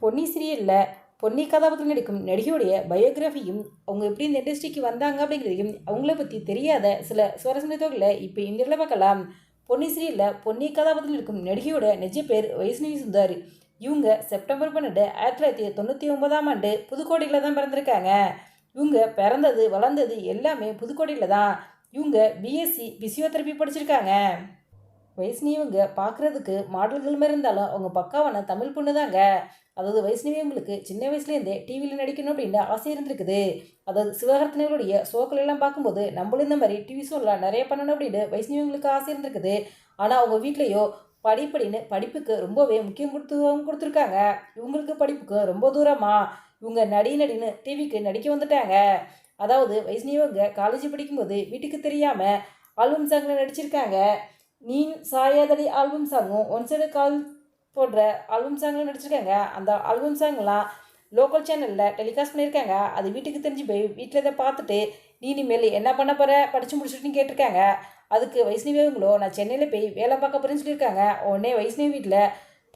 பொன்னி சீரியலில் பொன்னி கதாபாத்திரம் நடிக்கும் நடிகையுடைய பயோகிராஃபியும் அவங்க எப்படி இந்த இண்டஸ்ட்ரிக்கு வந்தாங்க அப்படிங்கிறதையும் அவங்கள பற்றி தெரியாத சில சுவாரஸ்யமான தொகையில் இப்போ இந்த பார்க்கலாம். பொன்னி சீரியலில் பொன்னி கதாபாத்திரம் நடிக்கும் நடிகையோட நிஜ பேர் வைஷ்ணவி சுந்தர். இவங்க செப்டம்பர் பன்னெண்டு ஆயிரத்தி தொள்ளாயிரத்தி தொண்ணூற்றி ஒன்பதாம் ஆண்டு புதுக்கோட்டையில் தான் பிறந்திருக்காங்க. இவங்க பிறந்தது வளர்ந்தது எல்லாமே புதுக்கோட்டையில் தான். இவங்க பிஎஸ்சி பிசியோதெரப்பி படிச்சிருக்காங்க. வைஷ்ணவி பார்க்குறதுக்கு மாடல்கள் மாதிரி இருந்தாலும் அவங்க பக்காவான தமிழ் பொண்ணு தாங்க. அதாவது வைஷ்ணவியவங்களுக்கு சின்ன வயசுலேருந்தே டிவியில் நடிக்கணும் அப்படின்னு ஆசை இருந்திருக்குது. அதாவது சிவகார்த்தனைகளுடைய ஷோக்கள் எல்லாம் பார்க்கும்போது நம்மளும் இந்த மாதிரி டிவி ஷோலாம் நிறைய பண்ணணும் அப்படின்னு வைஷ்ணவியங்களுக்கு ஆசை இருந்திருக்குது. ஆனால் அவங்க வீட்லேயோ படிப்படின்னு படிப்புக்கு ரொம்பவே முக்கியம் கொடுத்து கொடுத்துருக்காங்க. இவங்களுக்கு படிப்புக்கு ரொம்ப தூரமா. இவங்க நடி நடின்னு டிவிக்கு நடிக்க வந்துட்டாங்க. அதாவது வைஷ்ணவி காலேஜ் படிக்கும்போது வீட்டுக்கு தெரியாமல் ஆல்பம் சாங்கில் நடிச்சிருக்காங்க. நீ சாயாதடி ஆல்பம் சாங்கும் ஒன் சைடு கால் போடுற ஆல்பம் சாங்கெலாம் நடிச்சிருக்காங்க. அந்த ஆல்பம் சாங்லாம் லோக்கல் சேனலில் டெலிகாஸ்ட் பண்ணியிருக்காங்க அது வீட்டுக்கு தெரிஞ்சு போய் வீட்டில் இதை பார்த்துட்டு நீ இனிமேல் என்ன பண்ண போகிற படித்து முடிச்சுட்டுன்னு கேட்டிருக்காங்க. அதுக்கு வைஷ்ணவியவங்களோ நான் சென்னையில் போய் வேலை பார்க்க போகிறேன்னு சொல்லியிருக்காங்க. உடனே வைஷ்ணவி வீட்டில்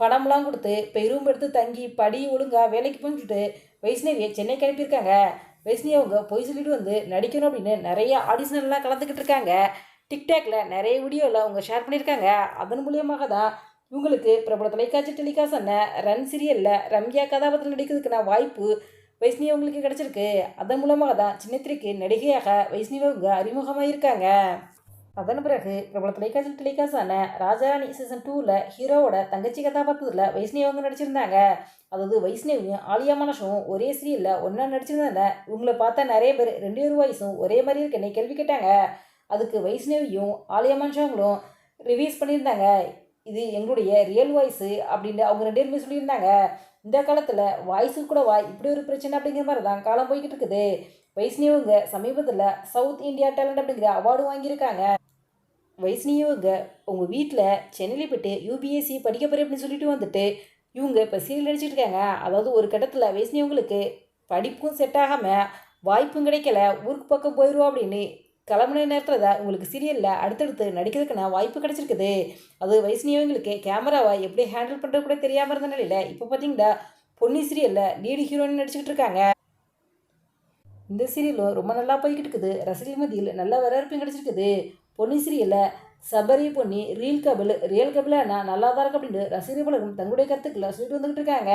பணம்லாம் கொடுத்து போய் ரூம் எடுத்து தங்கி படி ஒழுங்கா வேலைக்கு போன்னு சொல்லிட்டு வைஷ்ணவியை சென்னைக்கு அனுப்பியிருக்காங்க. வைஷ்ணவி அவங்க பொய் சொல்லிட்டு வந்து நடிக்கணும் அப்படின்னு நிறைய ஆடிஷன்லாம் கலந்துக்கிட்டு இருக்காங்க. டிக்டாக்ல நிறைய வீடியோவில் அவங்க ஷேர் பண்ணியிருக்காங்க. அதன் மூலியமாக தான் இவங்களுக்கு பிரபல தொலைக்காட்சி டெலிகாஸ்டான ரன் சீரியலில் ரம்யா கதாபாத்திரம் நடிக்கிறதுக்கான வாய்ப்பு வைஷ்ணவி அவங்களுக்கு கிடச்சிருக்கு. அதன் மூலமாக தான் சின்னத்திரைக்கு நடிகையாக வைஷ்ணவி அவங்க அறிமுகமாக இருக்காங்க அதன் பிறகு பிரபல தொலைக்காட்சி டெலிகாஸ்டான ராஜாராணி சீசன் டூவில் ஹீரோவோட தங்கச்சி கதாபாத்திரத்தில் வைஷ்ணவி அவங்க நடிச்சிருந்தாங்க. அதாவது வைஷ்ணவியும் ஆலியா மனசும் ஒரே சீரியலில் ஒன்றா நடிச்சிருந்தாங்க இவங்களை பார்த்தா நிறைய பேர் ரெண்டு பேர் வயசும் ஒரே மாதிரி இருக்குன்னு கேள்வி கேட்டாங்க. அதுக்கு வைஷ்ணவியும் ஆலியா மனுஷங்களும் ரிவீஸ் பண்ணியிருந்தாங்க. இது எங்களுடைய ரியல் வாய்ஸு அப்படின்னு அவங்க ரெண்டு பேருமே சொல்லியிருந்தாங்க. இந்த காலத்தில் வாய்ஸு வாய் இப்படி ஒரு பிரச்சனை அப்படிங்கிற மாதிரி தான் காலம் போய்கிட்டு இருக்குது. வைஷ்ணவங்க சமீபத்தில் சவுத் இந்தியா டேலண்ட் அப்படிங்கிற அவார்டு வாங்கியிருக்காங்க. வைஷ்ணவங்க உங்கள் வீட்டில் சென்னையில் போய்ட்டு யூபிஎஸ்சி படிக்க போகிறேன் அப்படின்னு சொல்லிட்டு வந்துட்டு இவங்க இப்போ சீரியல் நடிச்சிட்டு இருக்காங்க. அதாவது ஒரு கட்டத்தில் வைஷ்ணவங்களுக்கு படிப்பும் செட் ஆகாமல் வாய்ப்பும் கிடைக்கல. ஊருக்கு பக்கம் போயிடுவோம் அப்படின்னு கிளம்புன நேரத்தில் தான் உங்களுக்கு சீரியலில் அடுத்தடுத்து நடிக்கிறதுக்கான வாய்ப்பு கிடச்சிருக்குது. அது வயசுனியவங்களுக்கு கேமராவை எப்படி ஹேண்டில் பண்ணுறது கூட தெரியாமல் இருந்த நிலையில் இப்போ பார்த்தீங்கன்னா பொன்னி சீரியலில் லீடு ஹீரோயின் நடிச்சுக்கிட்டு இருக்காங்க. இந்த சீரியலும் ரொம்ப நல்லா போய்கிட்டு இருக்குது. ரசிகர் மத்தியில் நல்ல வரவேற்பு கிடச்சிருக்குது. பொன்னி சீரியலில் Sabari Ponni reel couple real கபிளானா நல்லா தான் இருக்கு அப்படின்னு ரசிகர்களும் பலரும் தங்களுடைய கருத்துக்களை சொல்லிட்டு வந்துக்கிட்டு இருக்காங்க.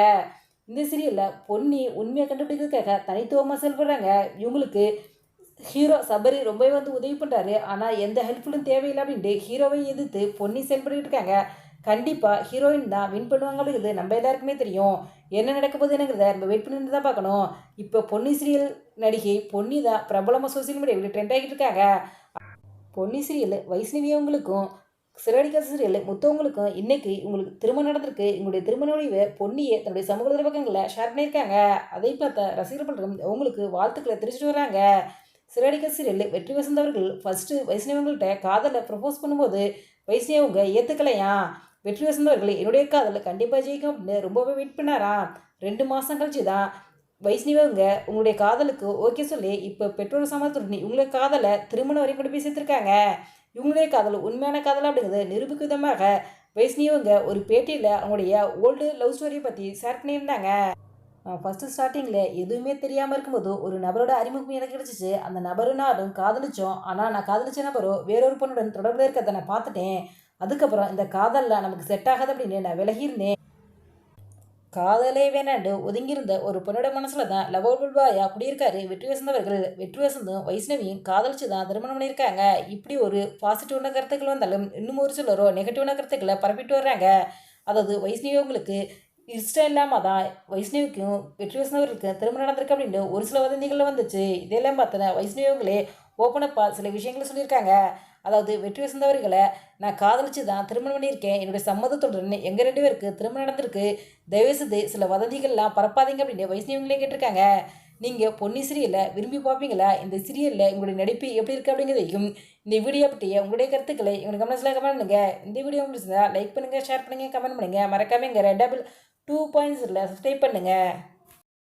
இந்த சீரியலில் பொன்னி உண்மையை கண்டுபிடிக்கிறதுக்காக தனித்துவமாக செயல்படுறாங்க. இவங்களுக்கு ஹீரோ சபரி ரொம்பவே வந்து உதவி பண்ணுறாரு ஆனால் எந்த ஹெல்ப்ஃபுல்லும் தேவையில்லை அப்படின்ட்டு ஹீரோவை எதிர்த்து பொன்னி செயல்பட்டு இருக்காங்க. கண்டிப்பாக ஹீரோயின் தான் வின் பண்ணுவாங்க அப்படிங்கிறது நம்ம எல்லாருக்குமே தெரியும். என்ன நடக்க போகுது நம்ம வெயிட் பண்ணி தான் பார்க்கணும். இப்போ பொன்னி சீரியல் நடிகை பொன்னி தான் பிரபலமாக சோசியல் மீடியாவில் ட்ரெண்ட் ஆகிட்டு இருக்காங்க. பொன்னி சீரியல் வைஷ்ணவி அவங்களுக்கும் சிறடிக்கா சீரியல் முத்தவங்களுக்கும் இன்றைக்கி உங்களுக்கு திருமணம் நடந்திருக்கு. உங்களுடைய திருமண முடிவை பொன்னியை தன்னுடைய சமூக பக்கங்களில் ஷேர் பண்ணியிருக்காங்க. அதை பார்த்த ரசிகர் பலரும் உங்களுக்கு வாழ்த்துக்களை தெரிவிச்சிட்டு வராங்க. சிறடிக்க சீரியல் வெற்றி வசந்தவர்கள் ஃபஸ்ட்டு வைஷ்ணவங்கள்ட்ட காதலை ப்ரப்போஸ் பண்ணும்போது வைஷ்ணவங்க ஏற்றுக்கலையா வெற்றி வசந்தவர்கள் என்னுடைய காதலை கண்டிப்பாக ஜெயிக்கும். அப்படின்னு ரொம்பவே வெயிட் பண்ணாராம் ரெண்டு மாதம் கழிச்சு தான் வைஷ்ணவங்க உங்களுடைய காதலுக்கு ஓகே சொல்லி இப்போ பெற்றோர் சமத்துடன் இவங்களுடைய காதலை திருமணம் வரையும் கொண்டு போய் சேர்த்துருக்காங்க. இவங்களுடைய காதல் உண்மையான காதல் அப்படிங்கிறது நிரூபிக்கும் விதமாக வைஷ்ணவங்க ஒரு பேட்டியில் அவங்களுடைய ஓல்டு லவ் ஸ்டோரியை பற்றி ஷேர் பண்ணியிருந்தாங்க. ஃபஸ்ட்டு ஸ்டார்டிங்கில் எதுவுமே தெரியாமல் இருக்கும்போது ஒரு நபரோட அறிமுகம் எனக்கு கிடச்சிச்சு. அந்த நபரும் நானும் காதலிச்சோம். ஆனால் நான் காதலிச்ச நபரோ வேறொரு பொண்ணுடன் தொடர்பில் இருக்கிறத நான் பார்த்துட்டேன். அதுக்கப்புறம் இந்த காதலில் நமக்கு செட் ஆகாது அப்படின்னு நான் விலகியிருந்தேன். காதலே வேணாண்டு ஒதுங்கியிருந்த ஒரு பொண்ணோட மனசில் தான் லவோல்பாயா குடியிருக்காரு. வெற்றி வசந்தவர்கள் வெற்றி வசந்தும் வைஷ்ணவியும் காதலிச்சு தான் திருமணம் பண்ணியிருக்காங்க. இப்படி ஒரு பாசிட்டிவான கருத்துக்கள் வந்தாலும் இன்னும் ஒரு சிலரோ நெகட்டிவான கருத்துக்களை பரப்பிட்டு வர்றாங்க. அதாவது வைஷ்ணவி அவங்களுக்கு இஷ்டம் இல்லாமல் தான் வைஷ்ணவிக்கும் வெற்றி வசந்தவர்களுக்கும் திருமணம் நடந்திருக்கு அப்படின்னு ஒரு சில வதந்திகள் வந்துச்சு. இதெல்லாம் பார்த்தேன் வைஷ்ணவங்களே ஓப்பனப்பாக சில விஷயங்களை சொல்லியிருக்காங்க. அதாவது வெற்றி வசந்தவர்களை நான் காதலிச்சு தான் திருமணம் பண்ணியிருக்கேன். என்னுடைய சம்மதத்துடன் எங்கள் ரெண்டு பேருக்கு திருமணம் நடந்திருக்கு. தயவுசெய்து சில வதந்திகள்லாம் பரப்பாதீங்க அப்படின்னு வைஷ்ணவங்களே கேட்டிருக்காங்க. நீங்கள் பொன்னி சீரியலில் விரும்பி பார்ப்பீங்களா? இந்த சீரியலில் உங்களுடைய நடிப்பு எப்படி இருக்குது அப்படிங்கிறதையும் இந்த வீடியோ பற்றிய உங்களுடைய கருத்துக்களை எங்களுக்கு கமெண்ட்ஸில் கமெண்ட் பண்ணுங்கள் இந்த வீடியோ உங்களுக்கு லைக் பண்ணுங்கள் ஷேர் பண்ணுங்கள் கமெண்ட் பண்ணுங்கள் மறக்காமல் இங்கே டபுள் டூ பாயிண்ட்ஸில் சப்ஸ்கிரைப் பண்ணுங்கள்